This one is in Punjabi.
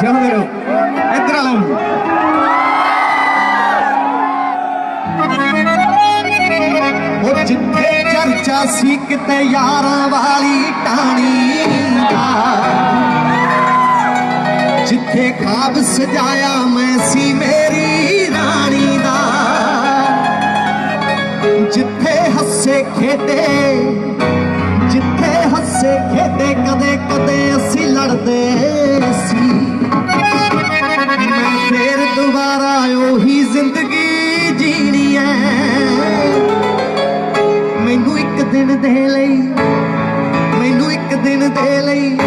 ਜਿਉਂਦੇ ਰਹੋ ਉਹ ਜਿੱਥੇ ਚਰਚਾ ਸੀ ਕਿਤੇ ਯਾਰਾਂ ਵਾਲੀ ਟਾਣੀ ਦਾ। ਜਿੱਥੇ ਖਾਬ ਸਜਾਇਆ ਮੈਂ ਸੀ ਮੇਰੀ ਰਾਣੀ ਦਾ। ਜਿੱਥੇ ਹੱਸੇ ਖੇਡੇ ਉਹੀ ਜ਼ਿੰਦਗੀ ਜੀਣੀ ਐ। ਮੈਨੂੰ ਇੱਕ ਦਿਨ ਦੇ ਲਈ ਮੈਨੂੰ ਇੱਕ ਦਿਨ ਦੇ ਲਈ